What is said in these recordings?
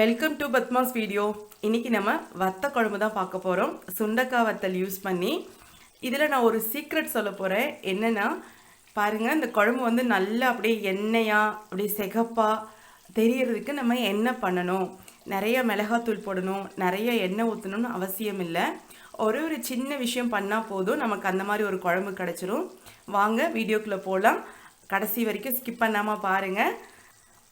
Welcome to Padma's video இன்னைக்கு நம்ம வத்த குழம்பு தான் பார்க்க போகிறோம் சுண்டக்காய் வத்தல் யூஸ் பண்ணி. இதில் நான் ஒரு சீக்ரெட் சொல்ல போகிறேன் என்னென்னா பாருங்கள் இந்த குழம்பு வந்து நல்லா அப்படியே எண்ணெயாக அப்படியே செகப்பாக தெரியறதுக்கு நம்ம என்ன பண்ணணும். நிறைய மிளகாத்தூள் போடணும். நிறைய எண்ணெய் ஊற்றணும்னு அவசியம் இல்லை. ஒரே ஒரு சின்ன விஷயம் பண்ணால் போதும். நமக்கு அந்த மாதிரி ஒரு குழம்பு கிடச்சிரும். வாங்க வீடியோக்குள்ளே போகலாம் கடைசி வரைக்கும் ஸ்கிப் பண்ணாமல் பாருங்கள்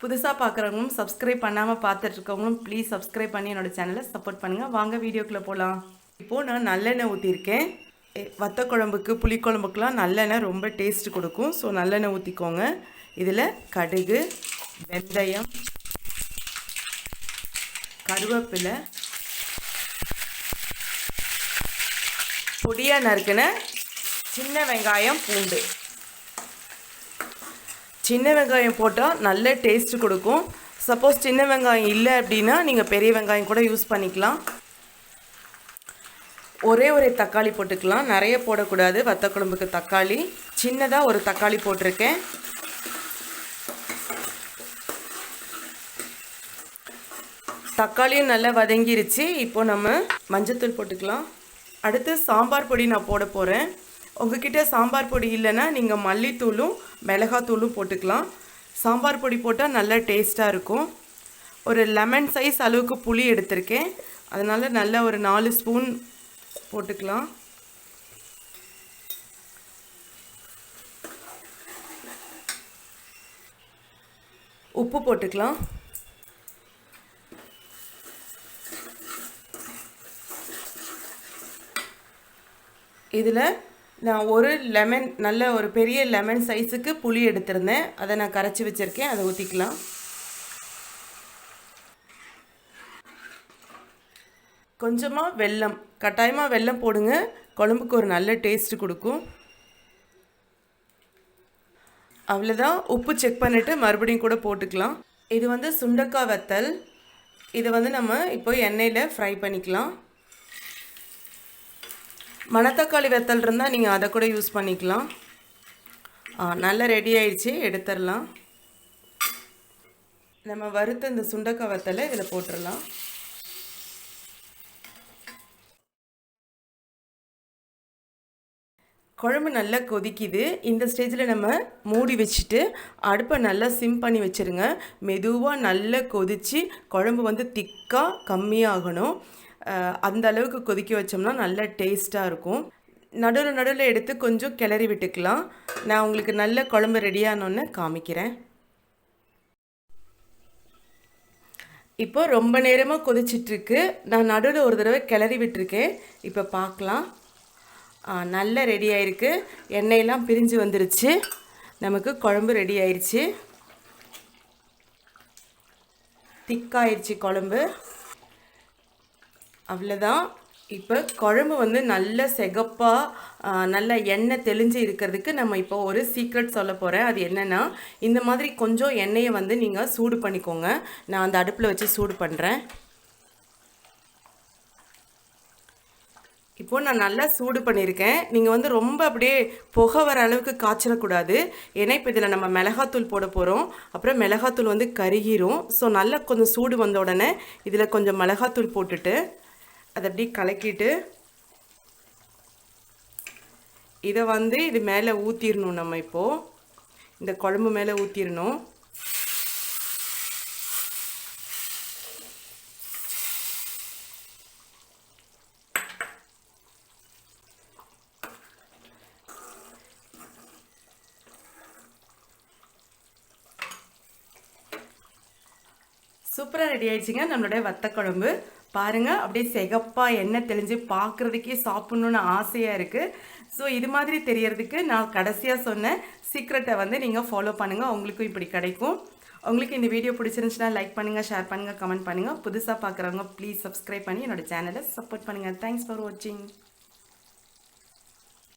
புதுசாக பார்க்குறவங்களும் சப்ஸ்கிரைப் பண்ணாமல் பார்த்துட்ருக்கவங்களும் ப்ளீஸ் சப்ஸ்கிரைப் பண்ணி என்னோட சேனலை சப்போர்ட் பண்ணுங்கள் வாங்க வீடியோக்குள்ளே போகலாம் இப்போது நான் நல்லெண்ணெய் ஊற்றிருக்கேன் வத்த குழம்புக்கு புளிக்குழம்புக்கெலாம் நல்லெண்ணெய் ரொம்ப டேஸ்ட் கொடுக்கும். ஸோ நல்லெண்ணெய் ஊற்றிக்கோங்க இதில் கடுகு வெந்தயம் கருவேப்பிலை பொடியாக நறுக்கின சின்ன வெங்காயம் பூண்டு. சின்ன வெங்காயம் போட்டால் நல்ல டேஸ்ட் கொடுக்கும். சப்போஸ் சின்ன வெங்காயம் இல்லை அப்படின்னா நீங்கள் பெரிய வெங்காயம் கூட யூஸ் பண்ணிக்கலாம். ஒரே ஒரு தக்காளி போட்டுக்கலாம். நிறைய போடக்கூடாது. வத்த குழம்புக்கு தக்காளி. சின்னதாக ஒரு தக்காளி போட்டிருக்கேன். தக்காளியும் நல்லா வதங்கிருச்சு. இப்போ நம்ம மஞ்சத்தூள் போட்டுக்கலாம். அடுத்து சாம்பார் பொடி நான் போட போகிறேன் உங்ககிட்ட சாம்பார் பொடி இல்லைன்னா நீங்கள் மல்லித்தூளும் மிளகாத்தூளும் போட்டுக்கலாம். சாம்பார் பொடி போட்டால் நல்லா டேஸ்ட்டாக இருக்கும். ஒரு லெமன் சைஸ் அளவுக்கு புளி எடுத்திருக்கேன். அதனால் நல்ல ஒரு நாலு ஸ்பூன் போட்டுக்கலாம். உப்பு போட்டுக்கலாம். இதில் நான் ஒரு லெமன் நல்ல ஒரு பெரிய லெமன் சைஸுக்கு புளி எடுத்திருந்தேன். அதை நான் கரைச்சி வச்சுருக்கேன். அதை ஊற்றிக்கலாம் கொஞ்சமாக வெல்லம் கட்டாயமாக வெல்லம் போடுங்க. குழம்புக்கு ஒரு நல்ல டேஸ்ட் கொடுக்கும். அவ்வளோதான் உப்பு செக் பண்ணிவிட்டு மறுபடியும் கூட போட்டுக்கலாம். இது வந்து சுண்டக்காய் வத்தல். இதை வந்து நம்ம இப்போ எண்ணெயில் ஃப்ரை பண்ணிக்கலாம். மணத்தக்காளி வெத்தல் இருந்தால் நீங்கள் அதை கூட யூஸ் பண்ணிக்கலாம். நல்லா ரெடி ஆயிடுச்சு எடுத்துடலாம். நம்ம வறுத்த இந்த சுண்டக்காய் வத்தலை இதில் போட்டுடலாம். குழம்பு நல்லா கொதிக்குது. இந்த ஸ்டேஜில் நம்ம மூடி வச்சுட்டு அடுப்பை நல்லா சிம் பண்ணி வச்சுருங்க. மெதுவாக நல்லா கொதித்து குழம்பு வந்து திக்காக கம்மியாகணும். அந்த அளவுக்கு கொதிக்க வச்சோம்னா நல்ல டேஸ்ட்டாக இருக்கும். நடுவில் நடுவில் எடுத்து கொஞ்சம் கிளறி விட்டுக்கலாம். நான் உங்களுக்கு நல்ல குழம்பு ரெடியானோன்னு காமிக்கிறேன். இப்போ ரொம்ப நேரமாக கொதிச்சிட்ருக்கு. நான் நடுவில் ஒரு தடவை கிளறி விட்டுருக்கேன். இப்போ பார்க்கலாம் நல்லா ரெடி ஆயிருக்கு. எண்ணெயெல்லாம் பிரிஞ்சு வந்துருச்சு. நமக்கு குழம்பு ரெடி ஆயிடுச்சு. திக்காயிருச்சு குழம்பு. அவ்வளோதான் இப்போ குழம்பு வந்து நல்ல செகப்பாக நல்ல எண்ணெய் தெளிஞ்சு இருக்கிறதுக்கு நம்ம இப்போ ஒரு சீக்ரெட் சொல்ல போகிறேன் அது என்னென்னா இந்த மாதிரி கொஞ்சம் எண்ணெயை வந்து நீங்கள் சூடு பண்ணிக்கோங்க. நான் அந்த அடுப்பில் வச்சு சூடு பண்ணுறேன் இப்போது நான் நல்லா சூடு பண்ணியிருக்கேன். நீங்கள் வந்து ரொம்ப அப்படியே புகை வர அளவுக்கு காய்ச்சிடக்கூடாது. ஏன்னா இப்போ இதில் நம்ம மிளகாத்தூள் போட போகிறோம் அப்புறம் மிளகாத்தூள் வந்து கருகிரும். ஸோ நல்லா கொஞ்சம் சூடு வந்த உடனே இதில் கொஞ்சம் மிளகாத்தூள் போட்டுட்டு அதை அப்படியே கலக்கிட்டு இதை வந்து இது மேலே ஊற்றிடணும் நம்ம இப்போது இந்த குழம்பு மேலே ஊற்றிடணும் சூப்பராக ரெடி ஆயிடுச்சுங்க நம்மளுடைய வத்த குழம்பு பாருங்கள் அப்படியே சிகப்பாக எண்ணெய் தெளிஞ்சு பார்க்குறதுக்கே சாப்பிட்ணுன்னு ஆசையாக இருக்குது ஸோ இது மாதிரி தெரியறதுக்கு நான் கடைசியாக சொன்ன சீக்ரெட்டை வந்து நீங்கள் ஃபாலோ பண்ணுங்கள் உங்களுக்கும் இப்படி கிடைக்கும். உங்களுக்கு இந்த வீடியோ பிடிச்சிருந்துச்சுன்னா லைக் பண்ணுங்கள் ஷேர் பண்ணுங்கள் கமெண்ட் பண்ணுங்கள் புதுசாக பார்க்குறவங்க ப்ளீஸ் சப்ஸ்கிரைப் பண்ணி என்னோட சேனலை சப்போர்ட் பண்ணுங்கள் தேங்க்ஸ் ஃபார் வாட்சிங்